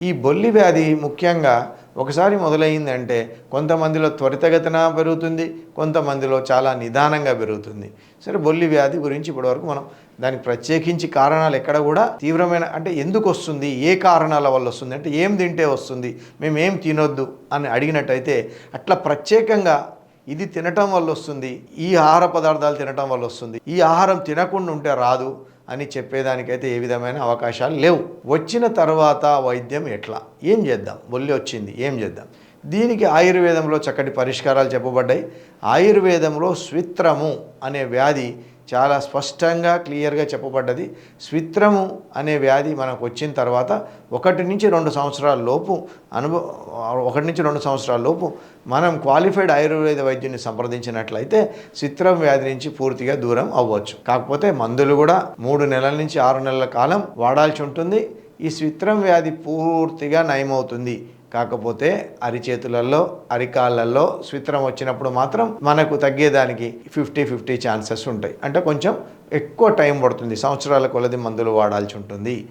ఈ బొల్లి వ్యాధి ముఖ్యంగా ఒకసారి మొదలైందంటే కొంతమందిలో త్వరితగతిన పెరుగుతుంది కొంతమందిలో చాలా నిదానంగా పెరుగుతుంది. సరే బొల్లి వ్యాధి గురించి ఇప్పటివరకు మనం దానికి ప్రత్యేకించి కారణాలు ఎక్కడ కూడా తీవ్రమైన అంటే ఎందుకు వస్తుంది ఏ కారణాల వల్ల వస్తుంది అంటే ఏం తింటే వస్తుంది మేము ఏం తినొద్దు అని అడిగినట్టయితే అట్లా ప్రత్యేకంగా ఇది తినటం వల్ల వస్తుంది ఈ ఆహార పదార్థాలు తినటం వల్ల వస్తుంది ఈ ఆహారం తినకుండా ఉంటే రాదు అని చెప్పేదానికైతే ఏ విధమైన అవకాశాలు లేవు. వచ్చిన తర్వాత వైద్యం ఎట్లా? ఏం చేద్దాం? బొల్లి వచ్చింది ఏం చేద్దాం? దీనికి ఆయుర్వేదంలో చక్కటి పరిష్కారాలు చెప్పబడ్డాయి. ఆయుర్వేదంలో స్విత్రము అనే వ్యాధి చాలా స్పష్టంగా క్లియర్గా చెప్పబడ్డది. స్విత్రము అనే వ్యాధి మనకు వచ్చిన తర్వాత ఒకటి నుంచి రెండు సంవత్సరాల లోపు అనుభవ ఒకటి నుంచి రెండు సంవత్సరాల లోపు మనం క్వాలిఫైడ్ ఆయుర్వేద వైద్యుని సంప్రదించినట్లయితే స్విత్రం వ్యాధి నుంచి పూర్తిగా దూరం అవ్వచ్చు. కాకపోతే మందులు కూడా మూడు నెలల నుంచి ఆరు నెలల కాలం వాడాల్సి ఉంటుంది. ఈ స్విత్రం వ్యాధి పూర్తిగా నయమవుతుంది. కాకపోతే అరిచేతులలో అరికాళ్ళల్లో స్విత్రం వచ్చినప్పుడు మాత్రం మనకు తగ్గేదానికి ఫిఫ్టీ ఫిఫ్టీ ఛాన్సెస్ ఉంటాయి. అంటే కొంచెం ఎక్కువ టైం పడుతుంది. సంవత్సరాల కొలది మందులు వాడాల్సి ఉంటుంది.